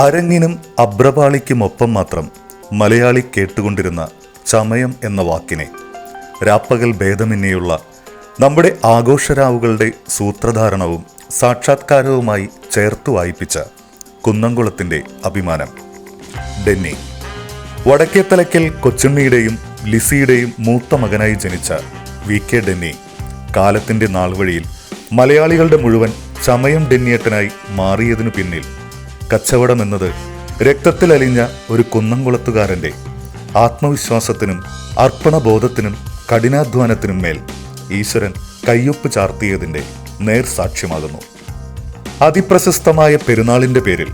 അരങ്ങിനും അബ്രപാളിക്കുമൊപ്പം മാത്രം മലയാളി കേട്ടുകൊണ്ടിരുന്ന ചമയം എന്ന വാക്കിനെ. രാപ്പകൽ ഭേദമന്യേയുള്ള നമ്മുടെ ആഘോഷരാവുകളുടെ സൂത്രധാരണവും സാക്ഷാത്കാരവുമായി ചേർത്തു വായിപ്പിച്ച കുന്നംകുളത്തിന്റെ അഭിമാനം. ഡെന്നി. വടക്കേത്തലയ്ക്കൽ കൊച്ചുണ്ണിയുടെയും ലിസിയുടെയും മൂത്ത മകനായി ജനിച്ച വി കെ ഡെന്നി കാലത്തിന്റെ നാൾവഴിയിൽ മലയാളികളുടെ മുഴുവൻ ചമയം ഡെന്നിയേട്ടനായി മാറിയതിനു പിന്നിൽ കച്ചവടം എന്നത് രക്തത്തിലലിഞ്ഞ ഒരു കുന്നംകുളത്തുകാരന്റെ ആത്മവിശ്വാസത്തിനും അർപ്പണബോധത്തിനും കഠിനാധ്വാനത്തിനും മേൽ ഈശ്വരൻ കയ്യൊപ്പ് ചാർത്തിയതിന്റെ നേർ സാക്ഷ്യമാകുന്നു അതിപ്രശസ്തമായ പെരുന്നാളിന്റെ പേരിൽ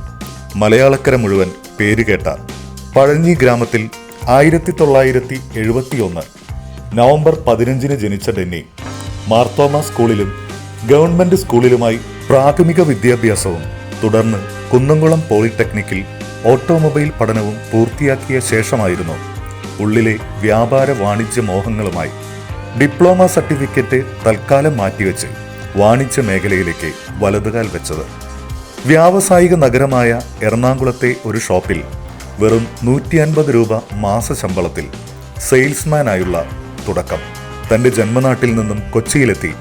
മലയാളക്കര മുഴുവൻ പേരുകേട്ട പഴഞ്ഞി ഗ്രാമത്തിൽ ആയിരത്തി തൊള്ളായിരത്തി എഴുപത്തിയൊന്ന് നവംബർ പതിനഞ്ചിന് ജനിച്ച ഡെന്നി മാർത്തോമ സ്കൂളിലും ഗവൺമെന്റ് സ്കൂളിലുമായി പ്രാഥമിക വിദ്യാഭ്യാസവും തുടർന്ന് കുന്നംകുളം പോളിടെക്നിക്കിൽ ഓട്ടോമൊബൈൽ പഠനവും പൂർത്തിയാക്കിയ ശേഷമായിരുന്നു ഉള്ളിലെ വ്യാപാര വാണിജ്യ മോഹങ്ങളുമായി ഡിപ്ലോമ സർട്ടിഫിക്കറ്റ് തൽക്കാലം മാറ്റിവെച്ച് വാണിജ്യ മേഖലയിലേക്ക് വലതുകാൽ വെച്ചത്. വ്യാവസായിക നഗരമായ എറണാകുളത്തെ ഒരു ഷോപ്പിൽ വെറും നൂറ്റി അൻപത് രൂപ മാസ ശമ്പളത്തിൽ സെയിൽസ്മാനായുള്ള തുടക്കം. തന്റെ ജന്മനാട്ടിൽ നിന്നും കൊച്ചിയിലെത്തി.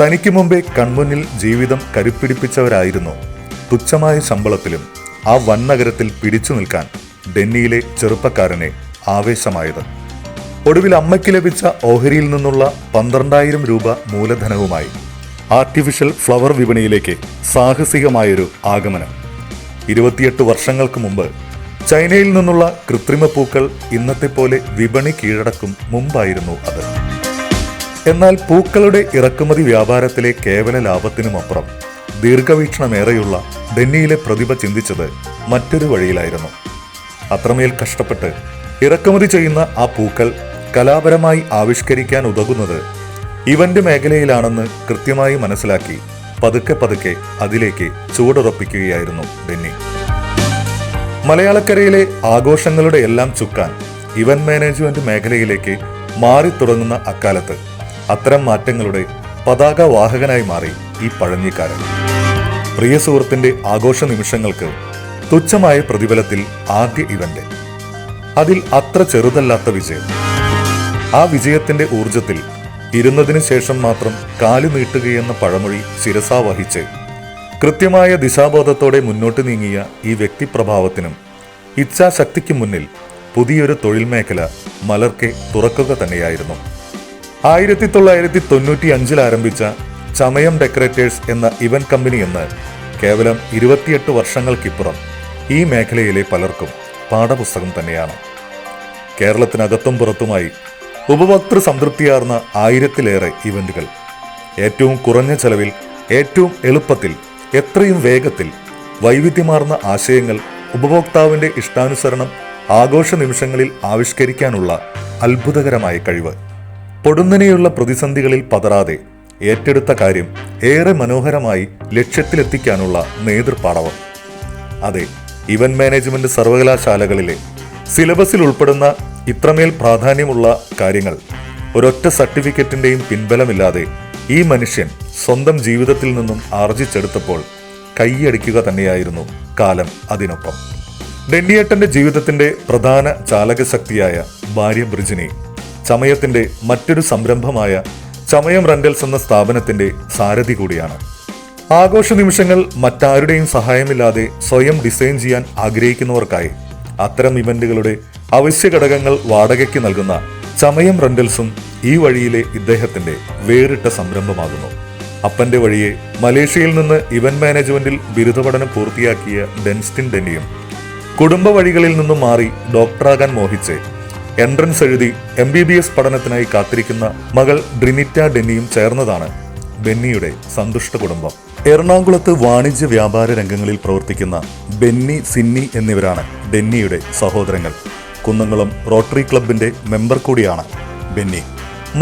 തനിക്ക് മുമ്പേ കൺമുന്നിൽ ജീവിതം കരുപ്പിടിപ്പിച്ചവരായിരുന്നു തുച്ഛമായ ശമ്പളത്തിലും ആ വൻ നഗരത്തിൽ പിടിച്ചു നിൽക്കാൻ ഡെന്നിയിലെ ചെറുപ്പക്കാരനെ ആവേശമായത്. ഒടുവിൽ അമ്മയ്ക്ക് ലഭിച്ച ഓഹരിയിൽ നിന്നുള്ള പന്ത്രണ്ടായിരം രൂപ മൂലധനവുമായി ആർട്ടിഫിഷ്യൽ ഫ്ലവർ വിപണിയിലേക്ക് സാഹസികമായൊരു ആഗമനം. ഇരുപത്തിയെട്ട് വർഷങ്ങൾക്ക് മുമ്പ് ചൈനയിൽ നിന്നുള്ള കൃത്രിമ പൂക്കൾ ഇന്നത്തെ പോലെ വിപണി കീഴടക്കും മുമ്പായിരുന്നു അത്. എന്നാൽ പൂക്കളുടെ ഇറക്കുമതി വ്യാപാരത്തിലെ കേവല ലാഭത്തിനുമപ്പുറം ദീർഘവീക്ഷണമേറെയുള്ള ഡെന്നിയിലെ പ്രതിഭ ചിന്തിച്ചത് മറ്റൊരു വഴിയിലായിരുന്നു. അത്രമേൽ കഷ്ടപ്പെട്ട് ഇറക്കുമതി ചെയ്യുന്ന ആ പൂക്കൾ കലാപരമായി ആവിഷ്കരിക്കാൻ ഉതകുന്നത് ഇവന്റ് മേഖലയിലാണെന്ന് കൃത്യമായി മനസ്സിലാക്കി പതുക്കെ പതുക്കെ അതിലേക്ക് ചൂടുറപ്പിക്കുകയായിരുന്നു ഡെന്നി. മലയാളക്കരയിലെ ആഘോഷങ്ങളുടെ എല്ലാം ചുക്കാൻ ഇവന്റ് മാനേജ്മെന്റ് മേഖലയിലേക്ക് മാറി തുടങ്ങുന്ന അക്കാലത്ത് അത്തരം മാറ്റങ്ങളുടെ പതാക വാഹകനായി മാറി ഈ പഴഞ്ഞിക്കാരൻ. പ്രിയ സുഹൃത്തിന്റെ ആഘോഷ നിമിഷങ്ങൾക്ക് തുച്ഛമായ പ്രതിഫലത്തിൽ ആദ്യ ഇവന്റ്. അതിൽ അത്ര ചെറുതല്ലാത്ത വിജയം. ആ വിജയത്തിന്റെ ഊർജത്തിൽ ഇരുന്നതിനു ശേഷം മാത്രം കാലു നീട്ടുകയെന്ന പഴമൊഴി ശിരസാ വഹിച്ച് കൃത്യമായ ദിശാബോധത്തോടെ മുന്നോട്ട് നീങ്ങിയ ഈ വ്യക്തിപ്രഭാവത്തിനും ഇച്ഛാശക്തിക്കും മുന്നിൽ പുതിയൊരു തൊഴിൽ മേഖല മലർക്കെ തുറക്കുക തന്നെയായിരുന്നു. ആയിരത്തി തൊള്ളായിരത്തി തൊണ്ണൂറ്റി അഞ്ചിൽ ആരംഭിച്ച ചമയം ഡെക്കറേറ്റേഴ്സ് എന്ന ഇവന്റ് കമ്പനി എന്ന് കേവലം ഇരുപത്തിയെട്ട് വർഷങ്ങൾക്കിപ്പുറം ഈ മേഖലയിലെ പലർക്കും പാഠപുസ്തകം തന്നെയാണ്. കേരളത്തിനകത്തും പുറത്തുമായി ഉപഭോക്തൃ സംതൃപ്തിയാർന്ന ആയിരത്തിലേറെ ഇവന്റുകൾ. ഏറ്റവും കുറഞ്ഞ ചെലവിൽ ഏറ്റവും എളുപ്പത്തിൽ എത്രയും വേഗത്തിൽ വൈവിധ്യമാർന്ന ആശയങ്ങൾ ഉപഭോക്താവിന്റെ ഇഷ്ടാനുസരണം ആഘോഷ നിമിഷങ്ങളിൽ ആവിഷ്കരിക്കാനുള്ള അത്ഭുതകരമായ കഴിവ്. പൊടുന്നനെയുള്ള പ്രതിസന്ധികളിൽ പതറാതെ ഏറ്റെടുത്ത കാര്യം ഏറെ മനോഹരമായി ലക്ഷ്യത്തിലെത്തിക്കാനുള്ള നേതൃപാടവം അതെ ഇവന്റ് മാനേജ്മെന്റ് സർവകലാശാലകളിലെ സിലബസിൽ ഉൾപ്പെടുന്ന ഇത്രമേൽ പ്രാധാന്യമുള്ള കാര്യങ്ങൾ ഒരൊറ്റ സർട്ടിഫിക്കറ്റിന്റെയും പിൻബലമില്ലാതെ ഈ മനുഷ്യൻ സ്വന്തം ജീവിതത്തിൽ നിന്നും ആർജിച്ചെടുത്തപ്പോൾ കൈയടിക്കുക തന്നെയായിരുന്നു കാലം അതിനൊപ്പം. ഡെന്നിയേട്ടന്റെ ജീവിതത്തിന്റെ പ്രധാന ചാലകശക്തിയായ ഭാര്യ ബ്രിജിനി ചമയത്തിന്റെ മറ്റൊരു സംരംഭമായ ചമയം റെന്റൽസ് എന്ന സ്ഥാപനത്തിന്റെ സാരഥി കൂടിയാണ്. ആഘോഷ നിമിഷങ്ങൾ മറ്റാരുടെയും സഹായമില്ലാതെ സ്വയം ഡിസൈൻ ചെയ്യാൻ ആഗ്രഹിക്കുന്നവർക്കായി അത്തരം ഇവന്റുകളുടെ അവശ്യ ഘടകങ്ങൾ വാടകയ്ക്ക് നൽകുന്ന ചമയം റെന്റൽസും ഈ വഴിയിലെ ഇദ്ദേഹത്തിന്റെ വേറിട്ട സംരംഭമാകുന്നു. അപ്പന്റെ വഴിയെ മലേഷ്യയിൽ നിന്ന് ഇവന്റ് മാനേജ്മെന്റിൽ ബിരുദപഠനം പൂർത്തിയാക്കിയ ഡെൻസ്റ്റിൻ ഡെന്നിയും കുടുംബ വഴികളിൽ നിന്നും മാറി ഡോക്ടറാകാൻ മോഹിച്ച് എൻട്രൻസ് എഴുതി എം ബി ബി എസ് പഠനത്തിനായി കാത്തിരിക്കുന്ന മകൾ ഡ്രിനിറ്റ ഡെന്നിയും ചേർന്നതാണ് ബെന്നിയുടെ സന്തുഷ്ട കുടുംബം. എറണാകുളത്ത് വാണിജ്യ വ്യാപാര രംഗങ്ങളിൽ പ്രവർത്തിക്കുന്ന ബെന്നി സിന്നി എന്നിവരാണ് ഡെന്നിയുടെ സഹോദരങ്ങൾ. കുന്നംകുളം റോട്ടറി ക്ലബിന്റെ മെമ്പർ കൂടിയാണ് ബെന്നി.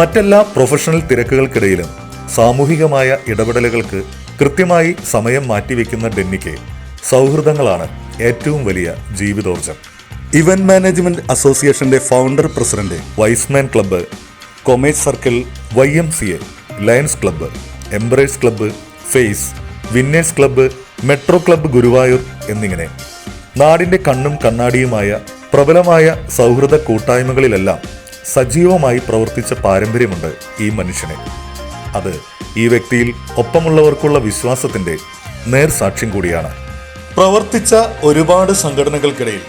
മറ്റെല്ലാ പ്രൊഫഷണൽ തിരക്കുകൾക്കിടയിലും സാമൂഹികമായ ഇടപെടലുകൾക്ക് കൃത്യമായി സമയം മാറ്റിവെക്കുന്ന ഡെന്നിക്ക് സൗഹൃദങ്ങളാണ് ഏറ്റവും വലിയ ജീവിതോർജം. ഇവന്റ് മാനേജ്മെന്റ് അസോസിയേഷന്റെ founder president Y's Men club commerce circle Y M C A lions club embers club face winners club metro club Guruvayur എന്നിങ്ങനെ. നാടിന്റെ കണ്ണും കണ്ണാടിയുമായ പ്രബലമായ സൗഹൃദ കൂട്ടായ്മകളിലെല്ലാം സജീവമായി പ്രവർത്തിച്ച പാരമ്പര്യമുണ്ട് ഈ മനുഷ്യനെ. അത് ഈ വ്യക്തിയിൽ ഒപ്പമുള്ളവർക്കുള്ള വിശ്വാസത്തിന്റെ നേർസാക്ഷ്യം കൂടിയാണ്. പ്രവർത്തിച്ച ഒരുപാട് സംഘടനകൾക്കിടയിൽ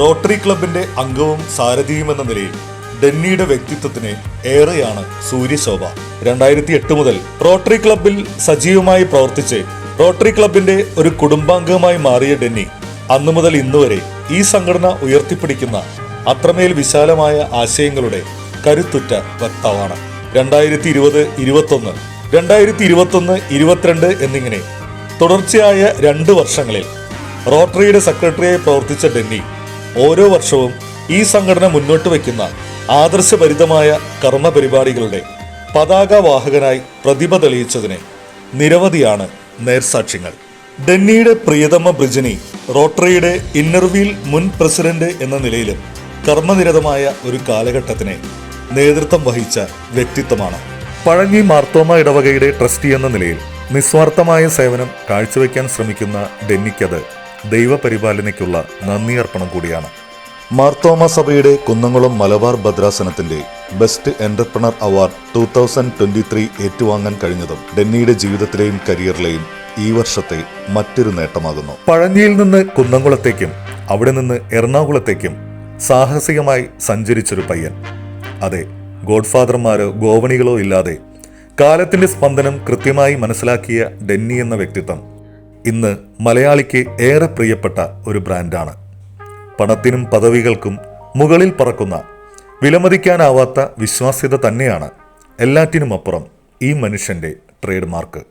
റോട്ടറി ക്ലബിന്റെ അംഗവും സാരഥിയും എന്ന നിലയിൽ ഡെന്നിയുടെ വ്യക്തിത്വത്തിന് ഏറെയാണ് സൂര്യശോഭ. രണ്ടായിരത്തി എട്ട് മുതൽ റോട്ടറി ക്ലബിൽ സജീവമായി പ്രവർത്തിച്ച് റോട്ടറി ക്ലബിന്റെ ഒരു കുടുംബാംഗമായി മാറിയ ഡെന്നി അന്നു മുതൽ ഇന്നുവരെ ഈ സംഘടന ഉയർത്തിപ്പിടിക്കുന്ന അത്രമേൽ വിശാലമായ ആശയങ്ങളുടെ കരുത്തുറ്റ വക്താവാണ്. രണ്ടായിരത്തി ഇരുപത് ഇരുപത്തൊന്ന് രണ്ടായിരത്തി ഇരുപത്തൊന്ന് ഇരുപത്തിരണ്ട് എന്നിങ്ങനെ തുടർച്ചയായ രണ്ട് വർഷങ്ങളിൽ റോട്ടറിയുടെ സെക്രട്ടറിയായി പ്രവർത്തിച്ച ഡെന്നി ഓരോ വർഷവും ഈ സംഘടന മുന്നോട്ട് വയ്ക്കുന്ന ആദർശഭരിതമായ കർമ്മ പരിപാടികളുടെ പതാകവാഹകനായി പ്രതിഭ തെളിയിച്ചതിന് നിരവധിയാണ് നേർസാക്ഷ്യങ്ങൾ. ഡെന്നിയുടെ പ്രിയതമ ബ്രിജനി റോട്ടറിയുടെ ഇന്നർവീൽ മുൻ പ്രസിഡന്റ് എന്ന നിലയിലും കർമ്മനിരതമായ ഒരു കാലഘട്ടത്തിന് നേതൃത്വം വഹിച്ച വ്യക്തിത്വമാണ്. പഴഞ്ഞി മാർത്തോമ ഇടവകയുടെ ട്രസ്റ്റി എന്ന നിലയിൽ നിസ്വാർത്ഥമായ സേവനം കാഴ്ചവെക്കാൻ ശ്രമിക്കുന്ന ഡെന്നിക്കത് ദൈവപരിപാലനയ്ക്കുള്ള നന്ദി അർപ്പണം കൂടിയാണ്. മാർത്തോമ സഭയുടെ Kunnamkulam Malabar ഭദ്രാസനത്തിന്റെ best entrepreneur award two thousand twenty three ഏറ്റുവാങ്ങാൻ കഴിഞ്ഞതും ഡെന്നിയുടെ ജീവിതത്തിലെയും കരിയറിലെയും ഈ വർഷത്തെ മറ്റൊരു നേട്ടമാകുന്നു. പഴഞ്ഞിയിൽ നിന്ന് കുന്നംകുളത്തേക്കും അവിടെ നിന്ന് എറണാകുളത്തേക്കും സാഹസികമായി സഞ്ചരിച്ചൊരു പയ്യൻ. അതെ ഗോഡ്ഫാദർമാരോ ഗോവണികളോ ഇല്ലാതെ കാലത്തിന്റെ സ്പന്ദനം കൃത്യമായി മനസ്സിലാക്കിയ ഡെന്നി എന്ന വ്യക്തിത്വം ഇന്ന് മലയാളിക്ക് ഏറെ പ്രിയപ്പെട്ട ഒരു ബ്രാൻഡാണ്. പണത്തിനും പദവികൾക്കും മുകളിൽ പറക്കുന്ന വിലമതിക്കാനാവാത്ത വിശ്വാസ്യത തന്നെയാണ് എല്ലാറ്റിനുമപ്പുറം ഈ മനുഷ്യന്റെ ട്രേഡ് മാർക്ക്.